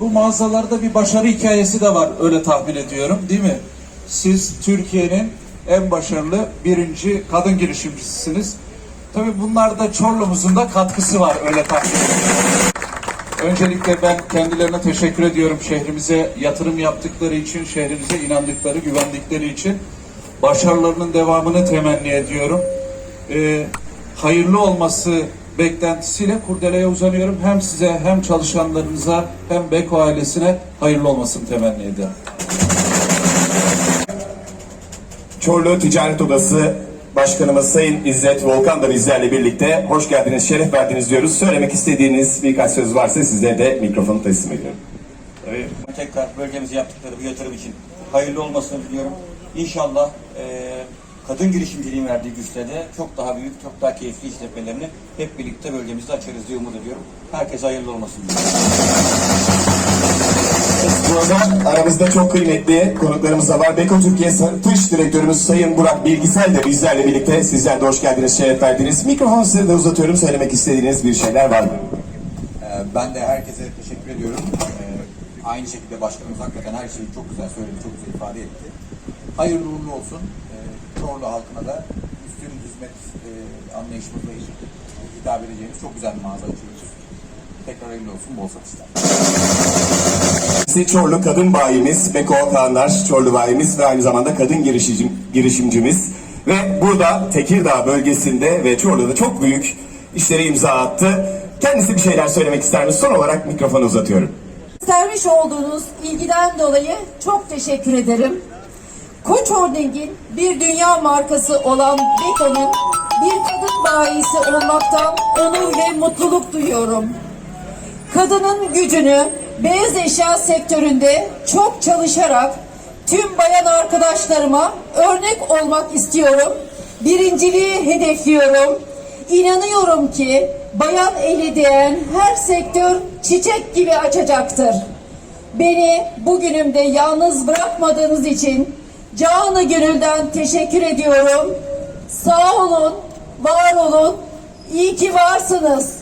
Bu mağazalarda bir başarı hikayesi de var öyle tahmin ediyorum değil mi? Siz Türkiye'nin en başarılı birinci kadın girişimcisiniz. Tabii bunlarda Çorlu'muzun da katkısı var öyle tahmin ediyorum. Öncelikle ben kendilerine teşekkür ediyorum şehrimize yatırım yaptıkları için, şehrimize inandıkları, güvendikleri için. Başarılarının devamını temenni ediyorum. Ee, hayırlı olması beklentisiyle kurdeleye uzanıyorum. Hem size hem çalışanlarınıza hem Beko ailesine hayırlı olmasını temenni ediyorum. Çorlu Ticaret Odası Başkanımız Sayın İzzet Volkan da bizlerle birlikte hoş geldiniz, şeref verdiniz diyoruz. Söylemek istediğiniz birkaç söz varsa sizlere de mikrofonu teslim ediyorum. Tabii tekrar bölgemize yaptıkları bu yatırım için hayırlı olmasını diliyorum. İnşallah eee kadın girişimciliğin verdiği güçle de çok daha büyük, çok daha keyifli işletmelerini hep birlikte bölgemizde açarız diye umut ediyorum. Herkese hayırlı diliyorum. Burada aramızda çok kıymetli konuklarımız da var. Beko Türkiye Satış Direktörümüz Sayın Burak Bilgisel de bizlerle birlikte. Sizler de hoş geldiniz, şeref verdiniz. Mikrofonu size de uzatıyorum. Söylemek istediğiniz bir şeyler var mı? Ee, Ben de herkese teşekkür ediyorum. Ee, Aynı şekilde başkanımız hakikaten her şeyi çok güzel söyledi, çok güzel ifade etti. Hayırlı uğurlu olsun. Çorlu halkına da üstün hizmet e, anlayışımızla hitap edeceğimiz çok güzel bir mağaza açıyoruz. Tekrar hayırlı olsun, bol satışlar. Çorlu kadın bayimiz, Beko Kaanlar Çorlu bayimiz ve aynı zamanda kadın girişimci, girişimcimiz. Ve burada Tekirdağ bölgesinde ve Çorlu'da çok büyük işlere imza attı. Kendisi bir şeyler söylemek ister mi? Son olarak mikrofonu uzatıyorum. Göstermiş olduğunuz ilgiden dolayı çok teşekkür ederim. Koç Holding'in bir dünya markası olan Beko'nun bir kadın bayisi olmaktan onur ve mutluluk duyuyorum. Kadının gücünü beyaz eşya sektöründe çok çalışarak tüm bayan arkadaşlarıma örnek olmak istiyorum. Birinciliği hedefliyorum. İnanıyorum ki bayan eli değen her sektör çiçek gibi açacaktır. Beni bugünümde yalnız bırakmadığınız için canı gönülden teşekkür ediyorum. Sağ olun, var olun. İyi ki varsınız.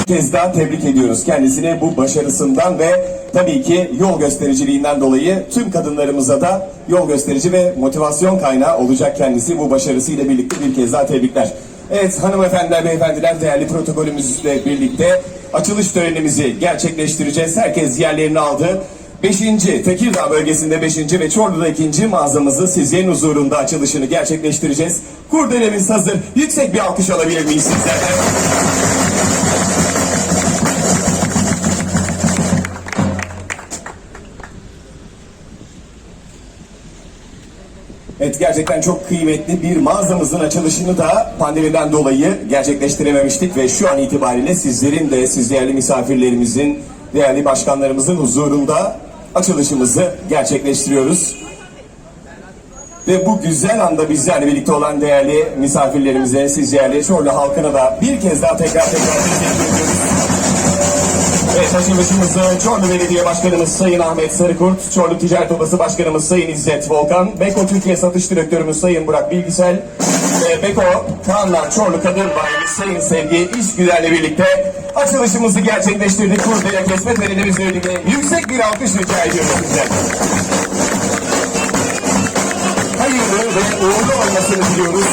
Bir kez daha tebrik ediyoruz kendisine bu başarısından ve tabii ki yol göstericiliğinden dolayı tüm kadınlarımıza da yol gösterici ve motivasyon kaynağı olacak kendisi bu başarısıyla birlikte bir kez daha tebrikler. Evet hanımefendiler, beyefendiler değerli protokolümüzle birlikte açılış törenimizi gerçekleştireceğiz. Herkes yerlerini aldı. 5. Tekirdağ bölgesinde 5. ve Çorlu'da 2. mağazamızı sizlerin huzurunda açılışını gerçekleştireceğiz. Kurdelemiz hazır. Yüksek bir alkış alabilir miyiz sizlerden? Evet gerçekten çok kıymetli bir mağazamızın açılışını da pandemiden dolayı gerçekleştirememiştik ve şu an itibariyle sizlerin de siz değerli misafirlerimizin, değerli başkanlarımızın huzurunda açılışımızı gerçekleştiriyoruz. Ve bu güzel anda bizlerle birlikte olan değerli misafirlerimize, siz değerli Çorlu halkına da bir kez daha tekrar tekrar teşekkür ediyoruz. Evet açılışımızı Çorlu Belediye Başkanımız Sayın Ahmet Sarıkurt, Çorlu Ticaret Odası Başkanımız Sayın İzzet Volkan, Beko Türkiye Satış Direktörümüz Sayın Burak Bilgisel, ve Beko Kaanlar Çorlu Kadın Bayimiz Sayın Sevgi İşgüler'le birlikte açılışımızı gerçekleştirdik. Kurdele kesme törenimizle birlikte yüksek bir alkış rica ediyoruz sizden. Hayırlı ve uğurlu olmasını diliyoruz.